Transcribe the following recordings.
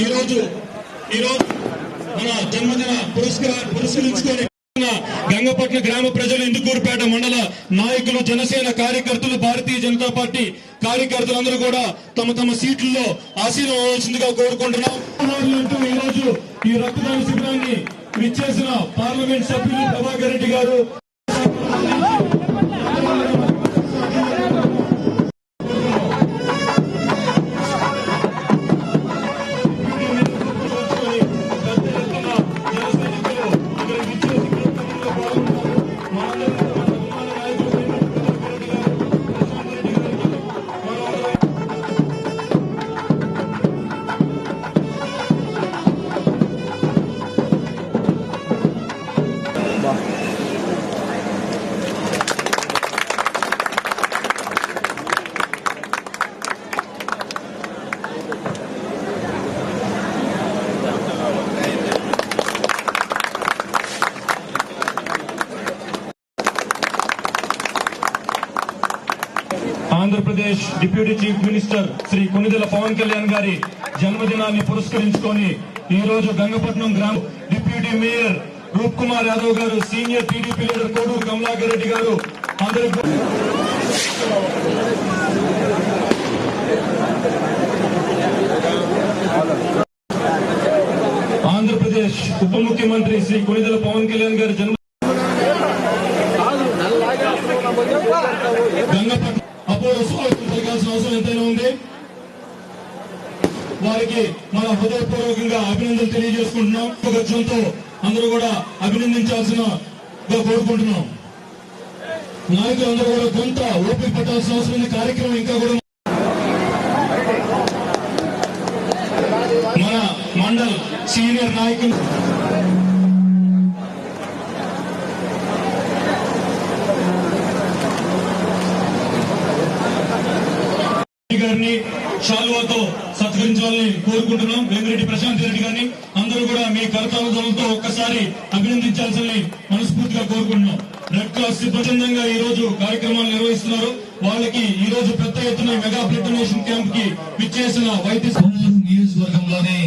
ఈరోజు ఈరోజు మన జన్మదిన పురస్కార పురస్కరించుకొని గంగపట్ల గ్రామ ప్రజలు ఇందుకూరుపేట మండల నాయకులు జనసేన కార్యకర్తలు భారతీయ జనతా పార్టీ కార్యకర్తలందరూ కూడా తమ తమ సీట్లలో ఆశీర్వదించిందిగా కోరుకుంటున్నాం. అంటూ ఈ రోజు ఈ రక్తదాన శిబిరాన్ని విచ్చేసిన పార్లమెంట్ సభ్యులు ప్రభాకర్ రెడ్డి గారు. Andhra Pradesh deputy chief minister Shri Konidela Pawan Kalyan గారి జన్మదినాన్ని పురస్కరించుకొని ఈ రోజు గంగపట్నం గ్రామ deputy mayor Roop Kumar Yadav garu senior TDP leader Koduru Kamalakar Reddy garu అందరికీ ఆంధ్రప్రదేశ్ ఉప ముఖ్యమంత్రి శ్రీ కొనిదెల పవన్ కళ్యాణ్ గారి జన్మ గంగపట్నం అపోలో స్వాగతం పలకాల్సిన అవసరం ఎంతైనా ఉంది వారికి మన హృదయపూర్వకంగా అభినందనలు తెలియజేసుకుంటున్నాం. ఖర్చులతో అందరూ కూడా అభినందించాల్సిన కోరుకుంటున్నాం. నాయకులు అందరూ కూడా కొంత ఓపిక పట్టాల్సిన అవసరం ఉంది. కార్యక్రమం ఇంకా కూడా మన మండల్ సీనియర్ నాయకులు గారిని షాల్వాతో సత్కరించాలని కోరుకుంటున్నాం. వేమిరెడ్డి ప్రశాంత్ రెడ్డి గారిని అందరూ కూడా మీ కరతాళతో ఒక్కసారి అభినందించాల్సింది మనస్ఫూర్తిగా కోరుకుంటున్నాం. రెడ్ క్రాస్ స్వచ్ఛందంగా ఈ రోజు కార్యక్రమాలు నిర్వహిస్తున్నారు. వాళ్ళకి ఈ రోజు పెద్ద ఎత్తున మెగా బ్లడ్ క్యాంప్కి విచ్చేసిన వైద్య నియోజకవర్గంలోనే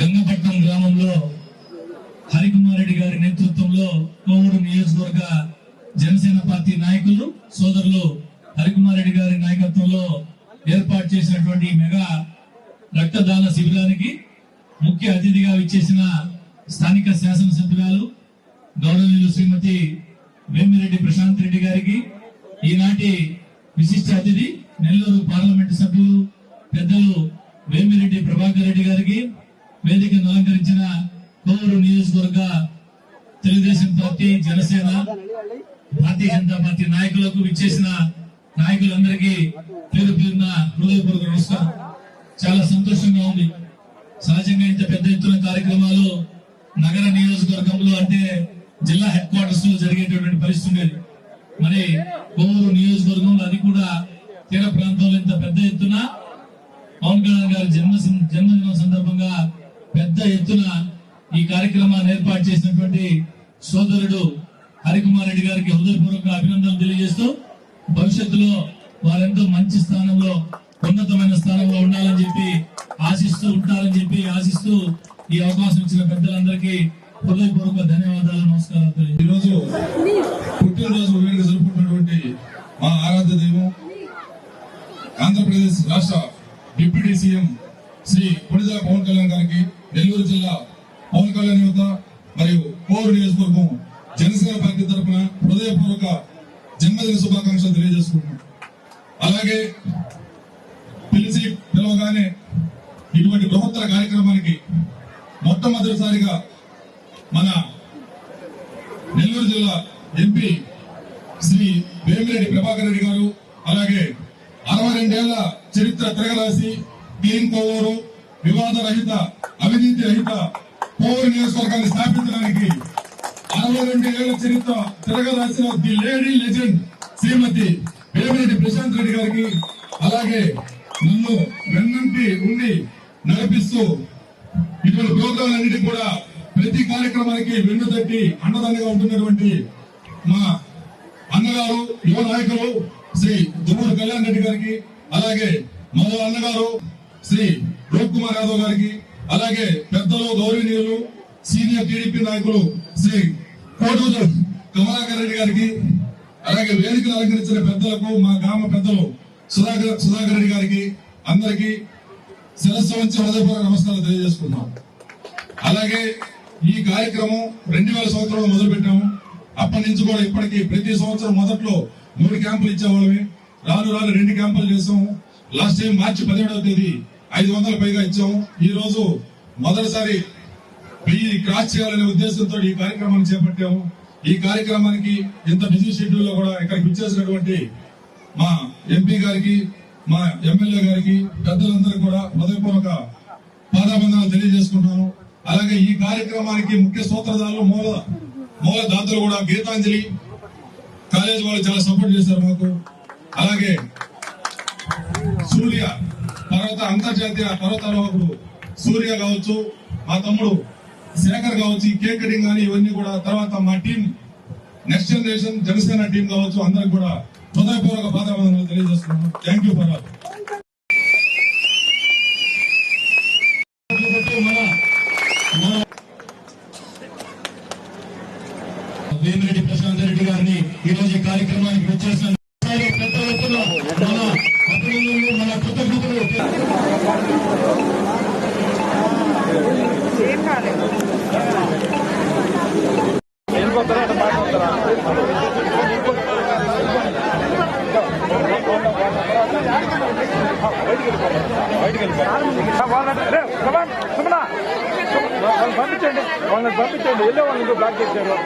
గంగపట్నం గ్రామంలో హరికుమార్ రెడ్డి గారి నేతృత్వంలో కోవూరు నియోజకవర్గ జనసేన పార్టీ నాయకులు సోదరులు హరికుమార్ రెడ్డి గారి నాయకత్వంలో ఏర్పాటు చేసినటువంటి ఈ మెగా రక్తదాన శిబిరానికి ముఖ్య అతిథిగా విచ్చేసిన స్థానిక శాసనసభ్యురాలు గౌరవనీయులు శ్రీమతి వేమిరెడ్డి ప్రశాంత్ రెడ్డి గారికి ఈనాటి విశిష్ట అతిథి నెల్లూరు పార్లమెంటు సభ్యులు పెద్దలు వేమిరెడ్డి ప్రభాకర్ రెడ్డి గారికి వేదికను అలంకరించిన కోవూరు నియోజకవర్గ తెలుగుదేశం పార్టీ జనసేన భారతీయ జనతా పార్టీ నాయకులకు విచ్చేసిన నాయకులందరికీ పేరు పేరున హృదయపూర్వక నమస్కారం. చాలా సంతోషంగా ఉంది. సహజంగా ఇంత పెద్ద ఎత్తున కార్యక్రమాలు నగర నియోజకవర్గంలో అంటే జిల్లా హెడ్ క్వార్టర్స్లో జరిగేటటువంటి పరిస్థితి ఉండేది. మరి కోవూరు నియోజకవర్గంలో అది కూడా తీర ప్రాంతంలో ఇంత పెద్ద ఎత్తున పవన్ కళ్యాణ్ గారి జన్మ జన్మదినం సందర్భంగా పెద్ద ఎత్తున ఈ కార్యక్రమాన్ని ఏర్పాటు చేసినటువంటి సోదరుడు హరికుమార్ రెడ్డి గారికి హృదయపూర్వక అభినందనలు తెలియజేస్తూ భవిష్యత్తులో వారెంతో మంచి స్థానంలో ఉన్నతమైన స్థానంలో ఉండాలని చెప్పి ఆశిస్తూ ఉంటారని చెప్పి ఆశిస్తూ ఈ అవకాశం ఇచ్చిన పెద్దలందరికీ హృదయపూర్వక ధన్యవాదాలు నమస్కారాలు ఈరోజు పుట్టినరోజు వేడుక జరుపుకున్నటువంటి మా ఆరాధ్య దైవం ఆంధ్రప్రదేశ్ రాష్ట్ర డిప్యూటీ సీఎం శ్రీ కొణిదెల పవన్ కళ్యాణ్ గారికి నెల్లూరు జిల్లా పవన్ కళ్యాణ్ యువత మరియు కోరు నియోజకవర్గం జనసేన పార్టీ తరఫున హృదయపూర్వక పుట్టినరోజు శుభాకాంక్షలు తెలియజేసుకుంటున్నాం. అలాగే పిలిచి పిలవగానే ఇటువంటి బృహత్తర కార్యక్రమానికి మొట్టమొదటిసారిగా మన నెల్లూరు జిల్లా ఎంపీ శ్రీ వేమిరెడ్డి ప్రభాకర్ రెడ్డి గారు అలాగే అరవై రెండేళ్ళ చరిత్ర తిరగరాసి క్లీన్ కోవూరు వివాద రహిత అవినీతి రహిత కోవూరు నియోజకవర్గాన్ని స్థాపించడానికి అరవై ఏళ్ళ చరిత్ర తిరగరాసిన the lady legend Shrimati Vemireddy Prashanth Reddy గారికి అలాగే నన్ను వెన్నంటి ఉండి నడిపిస్తూ ఇటువంటి ప్రోగ్రాం అన్నిటికీ కూడా ప్రతి కార్యక్రమానికి వెన్ను తట్టి అండదండగా ఉంటున్నటువంటి మా అన్నగారు యువ నాయకులు శ్రీ దుమ్మూరు కళ్యాణ్ రెడ్డి గారికి అలాగే మరో అన్నగారు శ్రీ రూప్ కుమార్ యాదవ్ గారికి అలాగే పెద్దలు గౌరవనీయులు సీనియర్ టీడీపీ నాయకులు శ్రీ కోటూరు కమలాకర్ రెడ్డి గారికి అలాగే వేదికలు అలంకరించిన పెద్దలకు మా గ్రామ పెద్దలు సుధాకర్ సుధాకర్ రెడ్డి గారికి అందరికీ శిరస్సు వంచి హృదయపూర్వక నమస్కారాలు తెలియజేసుకున్నాం అలాగే ఈ కార్యక్రమం రెండు వేల సంవత్సరంలో మొదలు పెట్టాము అప్పటి నుంచి కూడా ఇప్పటికీ ప్రతి సంవత్సరం మొదట్లో మూడు క్యాంపులు ఇచ్చేవాళ్ళమే. రాను రాను రెండు క్యాంపులు చేసాము లాస్ట్ టైం మార్చి పదిహేడవ తేదీ ఐదు వందల పైగా ఇచ్చాము. ఈ రోజు మొదటిసారి వెయ్యి క్రాస్ చేయాలనే ఉద్దేశంతో ఈ కార్యక్రమాన్ని చేపట్టాము. ఈ కార్యక్రమానికి ఇంత బిజీ షెడ్యూల్లో కూడా ఇక్కడికి ఇచ్చేసినటువంటి మా ఎంపీ గారికి మా ఎమ్మెల్యే గారికి పెద్దలందరూ కూడా హృదయపూర్వక పాదాబంధాలు తెలియజేసుకుంటున్నాను. అలాగే ఈ కార్యక్రమానికి ముఖ్య సూత్రధారులు మూల మూల దాతలు కూడా గీతాంజలి. కాలేజ్ వాళ్ళు చాలా సపోర్ట్ చేశారు మాకు. అలాగే సూర్య పర్వత అంతర్జాతీయ పర్వతారోహకుడు సూర్య కావచ్చు మా తమ్ముడు శేఖర్ కావచ్చు ఈ కేక్ కటింగ్ కానీ ఇవన్నీ కూడా తర్వాత మా team next generation Janasena team కావచ్చు అందరికి కూడా హృదయపూర్వక పాదాబంధాలు తెలియజేస్తున్నాను. Thank you for all Vemireddy Prashanth Reddy గారిని ఈ రోజు ఈ కార్యక్రమానికి వచ్చేసిన పంపించండి వాళ్ళని పంపించండి వెళ్ళే వాళ్ళని బ్లాక్ చేశారు